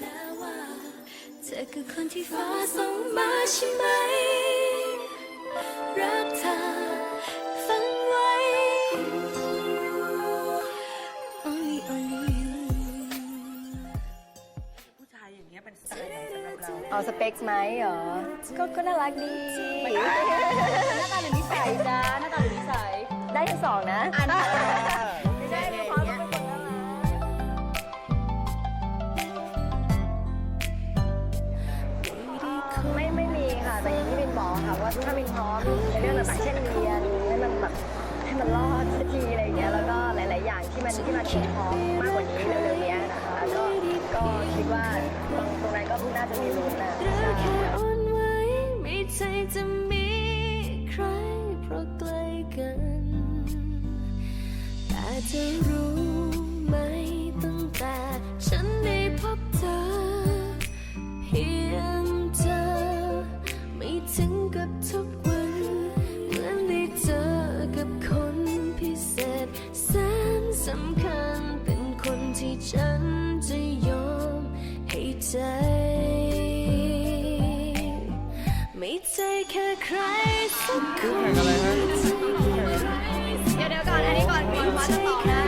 แล้วว่าเธอคือคนที่ฟ้าส่งมาใช่ไหม รักเธอฟังไว้ Only only you ผู้ชายอย่างเงี้ยเป็นสไตล์ไหนสำหรับเราเอาสเปคไหมเหรอ ก็ก็น่ารักดีหน้าตาหรือนิสัยจ้าหน้าตาหรือนิสัย ได้ทั้งสองนะ อัน ค่ะว่าถ้าบินพร้อมในเรื่องต่างๆเช่นเรียนให้มันแบบให้มันรอดสักทีอะไรอย่างเงี้ยแล้วก็หลาย ๆ อย่างที่มันที่มันพร้อมมากกว่านี้เร็วๆเนี้ยนะคะก็ก็คิดว่าตรงตรงนั้นก็น่าจะมีลุ้นนะใช่กแค่อ่อนไหวไม่ใช่จะมีใครเพราะใกล้กันแต่จะ ใช่แค่ใครสักคน อะไรฮะเดี๋ยวเดี๋ยวก่อนอันนี้ก่อนก่อนว่าจะตอบนะ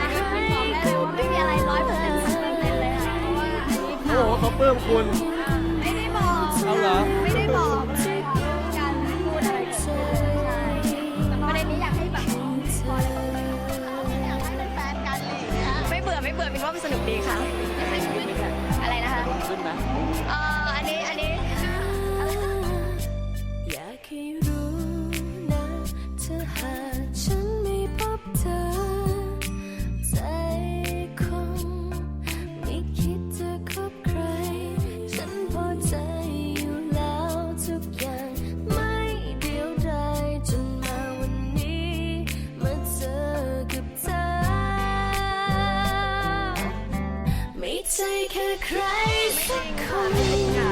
บอกได้เลยว่าไม่มีอะไรร้อยเปอร์เซ็นต์เปอร์เซ็นต์เลยค่ะเพราะว่าอันนี้เขาบอกว่าเขาปลื้มคุณ ไม่ได้บอกเอาเหรอ ไม่ได้บอกเลยการพูดอะไรเกิดขึ้นใช่แต่ประเด็นนี้อยากให้แบบพอเลยอยากให้เป็นแฟนกันอะไรอย่างเงี้ยไม่เบื่อไม่เบื่อบินว่ามันสนุกดีค่ะอะไรนะคะขึ้นไหม แค่ใครสักคน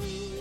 you.